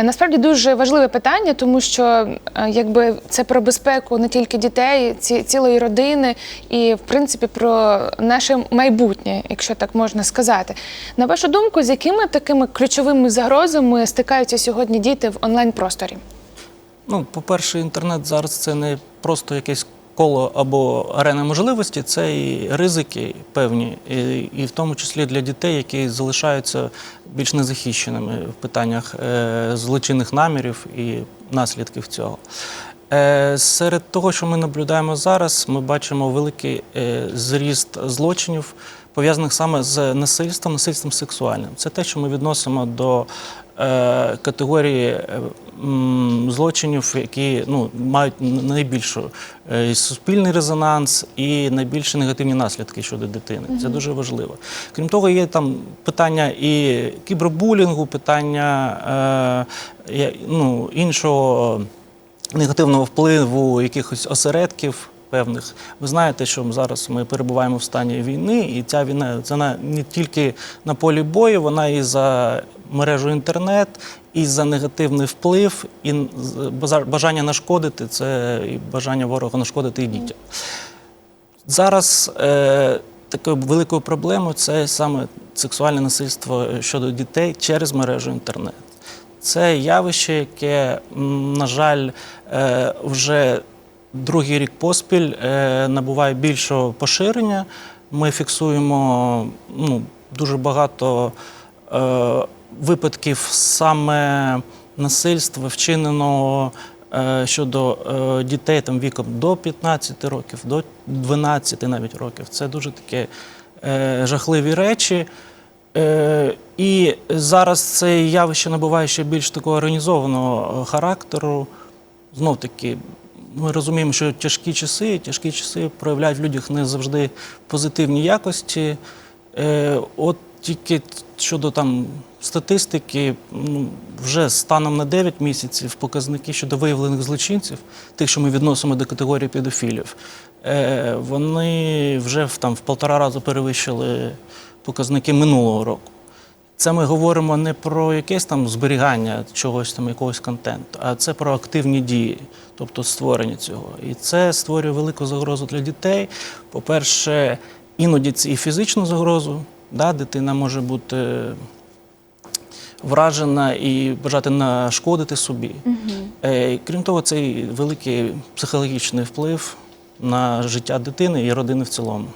Е, Насправді дуже важливе питання, тому що е, якби це про безпеку не тільки дітей, ці, цілої родини, і в принципі про наше майбутнє, якщо так можна сказати. На вашу думку, з якими такими ключовими загрозами стикаються сьогодні діти в онлайн просторі? Ну, по-перше, інтернет зараз це не просто якесь коло або арена можливості, це і ризики певні, і, в тому числі для дітей, які залишаються більш незахищеними в питаннях е, злочинних намірів і наслідків цього. Е, серед того, що ми наблюдаємо зараз, ми бачимо великий е, зріст злочинів, пов'язаних саме з насильством, насильством сексуальним. Це те, що ми відносимо до категорії злочинів, які ну, мають найбільшу е, суспільний резонанс і найбільші негативні наслідки щодо дитини. Це дуже важливо. Крім того, є там питання і кібербулінгу, питання е, ну, іншого негативного впливу якихось осередків. Певних ви знаєте, що зараз ми перебуваємо в стані війни, і ця війна це не тільки на полі бою, вона і за мережу інтернет, і за негативний вплив, і бажання нашкодити це і бажання ворога нашкодити і дітям. Зараз е, такою великою проблемою це саме сексуальне насильство щодо дітей через мережу інтернет. Це явище, яке, на жаль, е, вже другий рік поспіль е, набуває більшого поширення. Ми фіксуємо ну, дуже багато е, випадків саме насильства, вчиненого е, щодо е, дітей там, віком до 15 років, до 12 навіть років. Це дуже такі е, жахливі речі. І зараз це явище набуває ще більш такого організованого характеру. Знов таки, ми розуміємо, що тяжкі часи, тяжкі часи проявляють в людях не завжди позитивні якості. От тільки щодо там статистики, ну, вже станом на 9 місяців показники щодо виявлених злочинців, тих, що ми відносимо до категорії педофілів, е, вони вже там, в полтора рази перевищили показники минулого року. Це ми говоримо не про якесь там зберігання чогось там, якогось контенту, а це про активні дії, тобто створення цього. І це створює велику загрозу для дітей. По-перше, іноді це і фізичну загрозу. Да, дитина може бути вражена і бажати нашкодити собі. Угу. Крім того, це великий психологічний вплив на життя дитини і родини в цілому.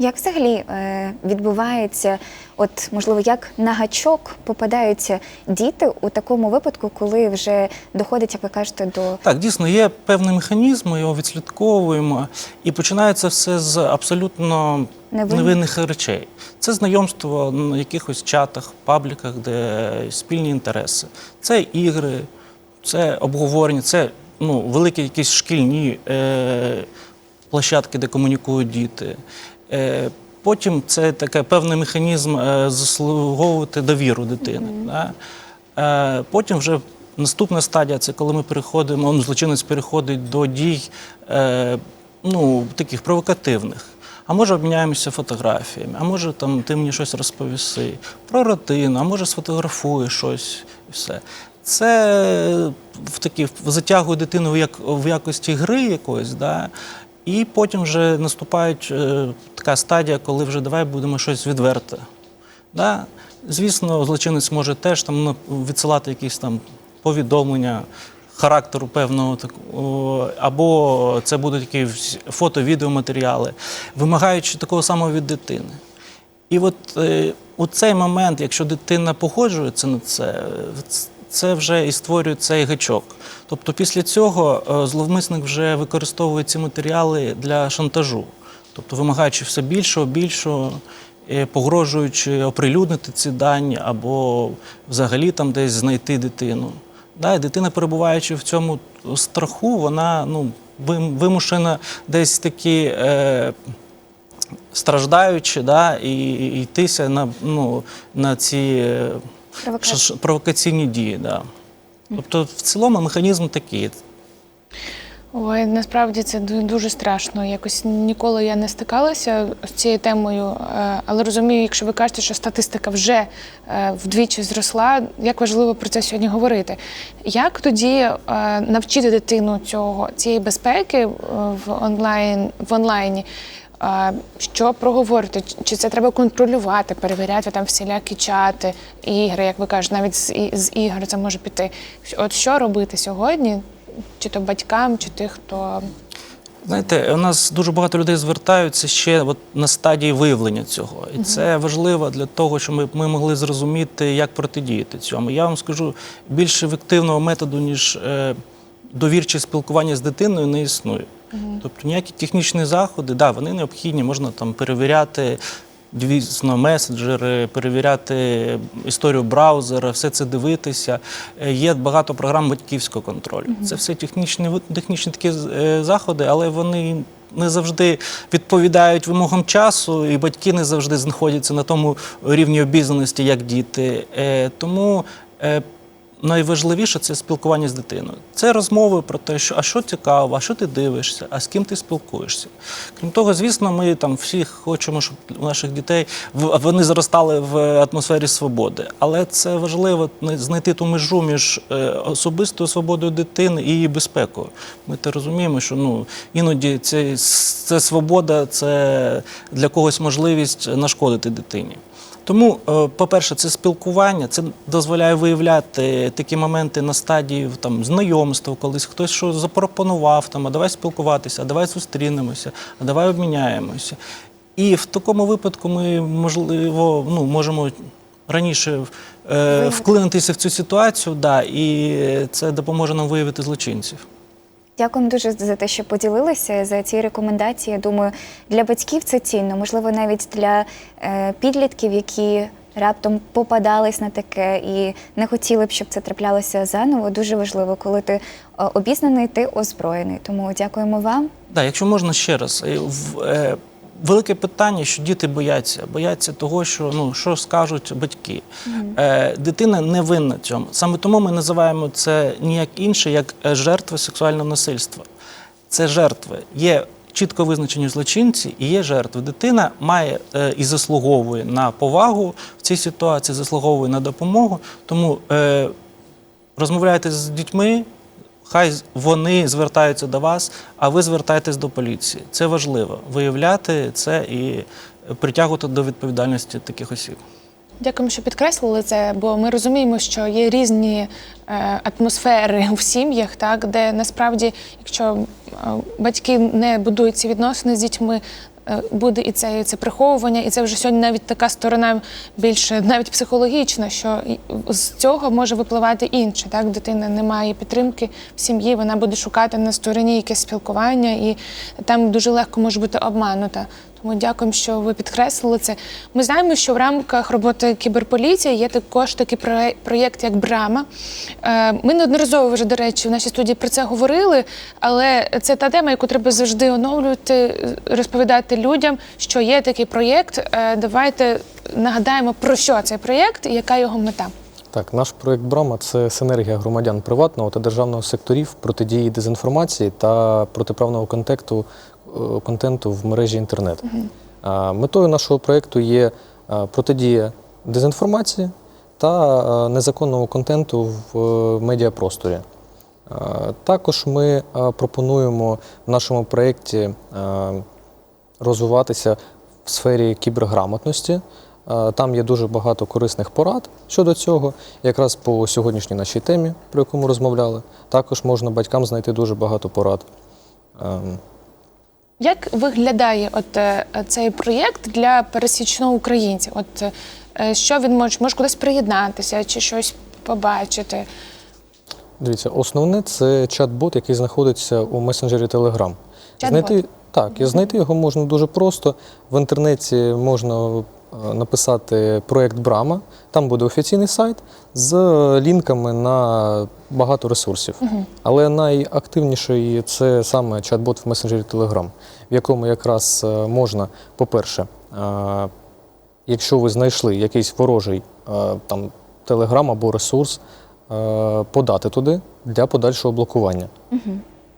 Як взагалі е, відбувається, от можливо, як на гачок попадаються діти у такому випадку, коли вже доходить, як ви кажете, до Так, дійсно, є певний механізм, ми його відслідковуємо, і починається все з абсолютно Невинних. невинних речей. Це знайомство на якихось чатах, пабліках, де спільні інтереси. Це ігри, це обговорення, це ну, великі якісь шкільні е, площадки, де комунікують діти. Е, Потім це таке певний механізм е, заслуговувати довіру дитини. Да? Е, Потім вже наступна стадія це коли ми переходимо, злочинець переходить до дій ну, таких провокативних. А може обміняємося фотографіями, а може там ти мені щось розповіси про родину, а може сфотографуєш щось і все. Це в такі затягує дитину в, як, в якості гри якоїсь, да? І потім вже наступає е, така стадія, коли вже давай будемо щось відверте. Да? Звісно, злочинець може теж там ну, відсилати якісь там повідомлення характеру певного, або це будуть вс- фото-відеоматеріали, вимагаючи такого самого від дитини. І от е, у цей момент, якщо дитина погоджується на це, це вже і створює цей гачок. Тобто після цього е, зловмисник вже використовує ці матеріали для шантажу, тобто вимагаючи все більшого, більшого, е, погрожуючи оприлюднити ці дані або взагалі там десь знайти дитину. Да, і дитина, перебуваючи в цьому страху, вона ну, вимушена десь такі. Е, страждаючи, да, і, і йтися на, ну, на ці е, провокації. провокаційні дії. Да. Тобто, в цілому механізм такий. Ой, насправді це дуже страшно. Якось ніколи я не стикалася з цією темою, е, але розумію, якщо ви кажете, що статистика вже е, вдвічі зросла, як важливо про це сьогодні говорити. Як тоді е, навчити дитину цього цієї безпеки в онлайн в онлайні? Що проговорити? Чи це треба контролювати, перевіряти там всілякі чати, ігри, як ви кажете, навіть з, з ігор це може піти. От що робити сьогодні? Чи то батькам, чи тих, хто Знаєте, у нас дуже багато людей звертаються ще от на стадії виявлення цього. І це важливо для того, щоб ми, ми могли зрозуміти, як протидіяти цьому. Я вам скажу, більш ефективного методу, ніж е, довірче спілкування з дитиною, не існує. Тобто ніякі технічні заходи, да, вони необхідні, можна там перевіряти. Звісно, меседжери, перевіряти історію браузера, все це дивитися. Е, Є багато програм батьківського контролю. Це все технічні, технічні такі е, заходи, але вони не завжди відповідають вимогам часу, і батьки не завжди знаходяться на тому рівні обізнаності, як діти. Е, Тому найважливіше це спілкування з дитиною. Це розмови про те, що а що цікаво, а що ти дивишся, а з ким ти спілкуєшся. Крім того, звісно, ми там всі хочемо, щоб у наших дітей вони зростали в атмосфері свободи. Але це важливо знайти ту межу між е, особистою свободою дитини і її безпекою. Ми те розуміємо, що ну іноді це, це свобода, це для когось можливість нашкодити дитині. Тому, е, по-перше, це спілкування, це дозволяє виявляти такі моменти на стадії там, знайомства, колись хтось що запропонував, там, а давай спілкуватися, а давай зустрінемося, а давай обміняємося. І в такому випадку ми, можливо, ну, можемо раніше е, вклинитися в цю ситуацію, да, і це допоможе нам виявити злочинців. Дякуємо дуже за те, що поділилися за ці рекомендації. Думаю, для батьків це цінно, можливо, навіть для е, підлітків, які раптом попадались на таке і не хотіли б, щоб це траплялося заново. Дуже важливо, коли ти е, обізнаний, ти озброєний. Тому дякуємо вам. Да, якщо можна ще раз, е, в- велике питання, що діти бояться, бояться того, що ну що скажуть батьки. Е, дитина не винна цьому. Саме тому ми називаємо це ніяк інше, як е, жертви сексуального насильства. Це жертви. Є чітко визначені злочинці і є жертви. Дитина має е, і заслуговує на повагу в цій ситуації, заслуговує на допомогу. Тому е, розмовляйте з дітьми, хай вони звертаються до вас, а ви звертайтесь до поліції. Це важливо виявляти це і притягувати до відповідальності таких осіб. Дякуємо, що підкреслили це, бо ми розуміємо, що є різні е, атмосфери в сім'ях, так де насправді, якщо е, батьки не будують ці відносини з дітьми, буде і це, і це приховування, і це вже сьогодні навіть така сторона більше навіть психологічна, що з цього може випливати інше. Так, дитина не має підтримки в сім'ї, вона буде шукати на стороні якесь спілкування, і там дуже легко може бути обманута. Тому дякуємо, що ви підкреслили це. Ми знаємо, що в рамках роботи кіберполіції є також такий проє- проєкт, як Брама. Е, Ми неодноразово вже, до речі, в нашій студії про це говорили, але це та тема, яку треба завжди оновлювати, розповідати людям, що є такий проєкт. Е, Давайте нагадаємо про що цей проєкт і яка його мета. Так, наш проєкт Брама це синергія громадян приватного та державного секторів протидії дезінформації та протиправного контенту, е, контенту в мережі інтернет. Метою нашого проєкту є е, протидія дезінформації та е, незаконного контенту в е, медіапросторі. Е, Також ми е, пропонуємо в нашому проєкті е, розвиватися в сфері кіберграмотності. Е, Там є дуже багато корисних порад щодо цього, якраз по сьогоднішній нашій темі, про яку ми розмовляли. Також можна батькам знайти дуже багато порад. Як виглядає от е, цей проєкт для пересічного українця? От е, що він може, може кудись приєднатися чи щось побачити? Дивіться, основне це чат-бот, який знаходиться у месенджері Telegram. Чат-бот? Знайти, так, і знайти його можна дуже просто. В інтернеті можна написати проєкт Брама. Там буде офіційний сайт з лінками на багато ресурсів. Але найактивніший це саме чат-бот в месенджері Telegram, в якому якраз е, можна, по-перше, е, якщо ви знайшли якийсь ворожий е, там телеграм або ресурс, е, подати туди для подальшого блокування.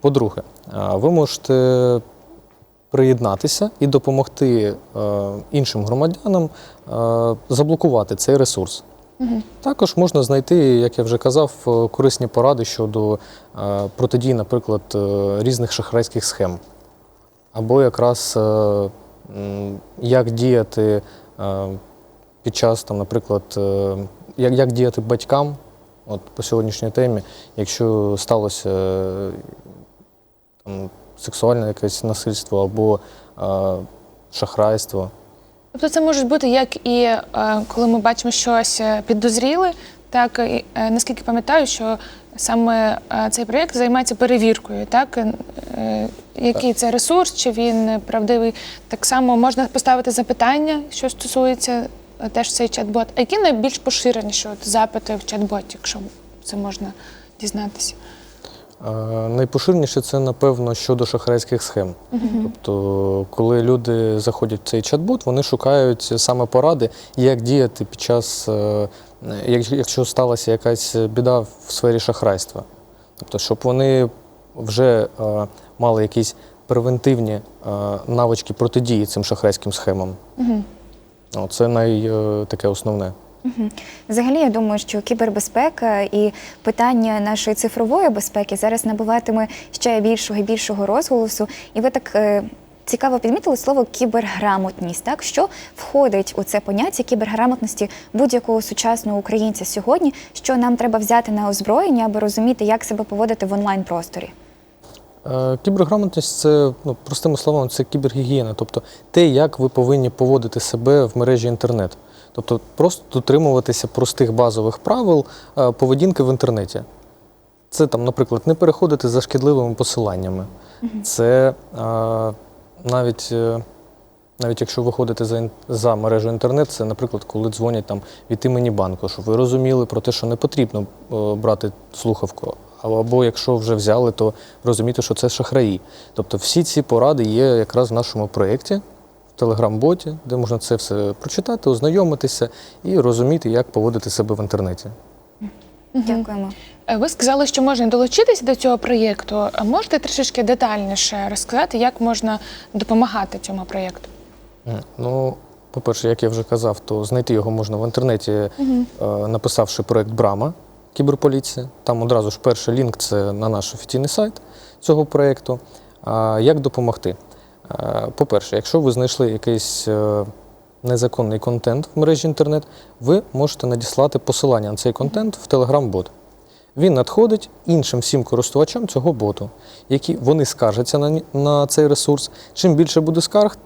По-друге, ви можете приєднатися і допомогти е, іншим громадянам е, заблокувати цей ресурс. Також можна знайти, як я вже казав, е, корисні поради щодо протидії, наприклад, різних шахрайських схем. Або якраз як діяти під час, там, наприклад, як, як діяти батькам, от по сьогоднішній темі, якщо сталося там, сексуальне якесь насильство або е, шахрайство. Тобто це можуть бути як і е, коли ми бачимо щось е, підозріле, так і е, наскільки пам'ятаю, що саме е, цей проєкт займається перевіркою, так е, е, який це ресурс, чи він правдивий. Так само можна поставити запитання, що стосується е, теж цей чат-бот. А які найбільш поширеніші от запити в чат-боті, якщо це можна дізнатися? Е, Найпоширеніше це, напевно, щодо шахрайських схем. Тобто, коли люди заходять в цей чат-бот, вони шукають саме поради, як діяти під час, е, якщо сталася якась біда в сфері шахрайства. Тобто, щоб вони вже е, мали якісь превентивні е, навички протидії цим шахрайським схемам. О, Це най, таке основне. Взагалі, я думаю, що кібербезпека і питання нашої цифрової безпеки зараз набуватиме ще більшого і більшого розголосу. І ви так е, цікаво підмітили слово кіберграмотність. Так що входить у це поняття кіберграмотності будь-якого сучасного українця сьогодні, що нам треба взяти на озброєння, аби розуміти, як себе поводити в онлайн просторі. Е, Кіберграмотність це, ну, простими словами, це кібергігієна, тобто те, як ви повинні поводити себе в мережі інтернет. Тобто просто дотримуватися простих базових правил е, поведінки в інтернеті. Це там, наприклад, не переходити за шкідливими посиланнями. Це е, навіть, е, навіть якщо виходите за, за мережу інтернет, це, наприклад, коли дзвонять там від імені банку, щоб ви розуміли про те, що не потрібно брати слухавку. Або якщо вже взяли, то розуміти, що це шахраї. Тобто всі ці поради є якраз в нашому проєкті, в телеграм-боті, де можна це все прочитати, ознайомитися і розуміти, як поводити себе в інтернеті. Дякуємо. Е, Ви сказали, що можна долучитися до цього проєкту. А можете трішечки детальніше розказати, як можна допомагати цьому проєкту? Ну, по-перше, як я вже казав, то знайти його можна в інтернеті, е, написавши проект Брама кіберполіція. Там одразу ж перший лінк це на наш офіційний сайт цього проєкту. Як допомогти? Е, По-перше, якщо ви знайшли якийсь е, незаконний контент в мережі інтернет, ви можете надіслати посилання на цей контент в Telegram-бот. Він надходить іншим всім користувачам цього боту, які вони скаржаться на, на цей ресурс. Чим більше буде скарг,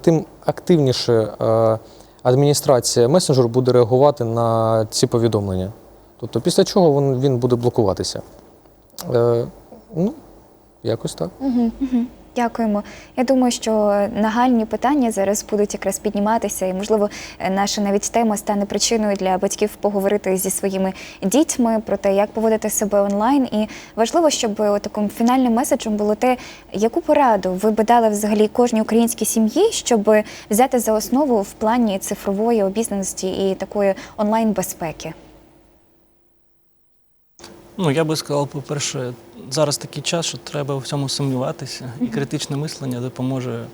тим активніше е, адміністрація месенджеру буде реагувати на ці повідомлення. Тобто, після чого він, він буде блокуватися. Е, ну, якось так. Дякуємо. Я думаю, що нагальні питання зараз будуть якраз підніматися, і можливо, наша навіть тема стане причиною для батьків поговорити зі своїми дітьми про те, як поводити себе онлайн. І важливо, щоб таким фінальним меседжем було те, яку пораду ви би дали взагалі кожній українській сім'ї, щоб взяти за основу в плані цифрової обізнаності і такої онлайн безпеки. Ну, я би сказав, по-перше, зараз такий час, що треба у всьому сумніватися, і критичне мислення допоможе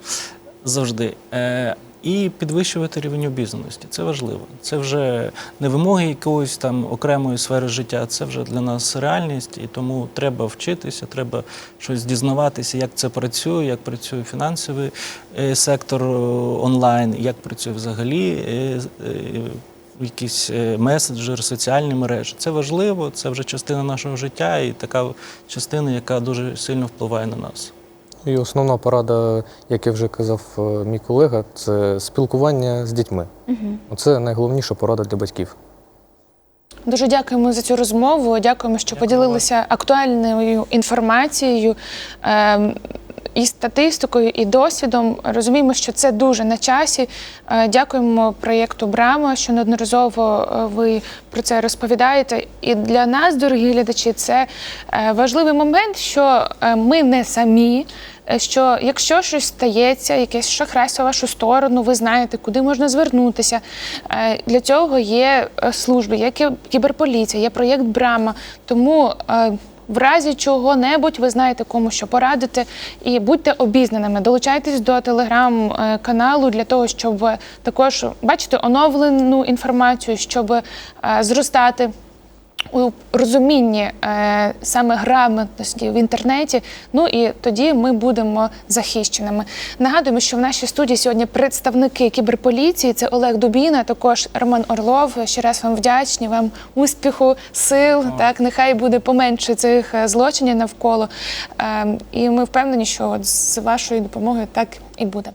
завжди. Е, і підвищувати рівень обізнаності. Це важливо. Це вже не вимоги якоїсь там окремої сфери життя, це вже для нас реальність, і тому треба вчитися, треба щось дізнаватися, як це працює, як працює фінансовий е, сектор е, онлайн, як працює взагалі. Е, е, якийсь меседжер, соціальні мережі. Це важливо, це вже частина нашого життя і така частина, яка дуже сильно впливає на нас. І основна порада, як я вже казав е, мій колега, це спілкування з дітьми. Це найголовніша порада для батьків. Дуже дякуємо за цю розмову. Дякуємо, що поділилися актуальною інформацією. І статистикою, і досвідом розуміємо, що це дуже на часі. Е, Дякуємо проєкту Брама, що неодноразово е, ви про це розповідаєте. І для нас, дорогі глядачі, це е, важливий момент, що ми не самі. Що якщо щось стається, якесь шахрайство в вашу сторону, ви знаєте, куди можна звернутися. Для цього є служби, є кіберполіція, є проєкт Брама. Тому в разі чого-небудь ви знаєте, кому що порадити. І будьте обізнаними. Долучайтесь до телеграм-каналу для того, щоб також бачити оновлену інформацію, щоб е, зростати у розумінні е, саме грамотності в інтернеті. Ну і тоді ми будемо захищеними. Нагадуємо, що в нашій студії сьогодні представники кіберполіції це Олег Дубіна, також Роман Орлов. Ще раз вам вдячні, вам успіху, сил. Так нехай буде поменше цих е, злочинів навколо. Е, і ми впевнені, що от з вашою допомогою так і буде.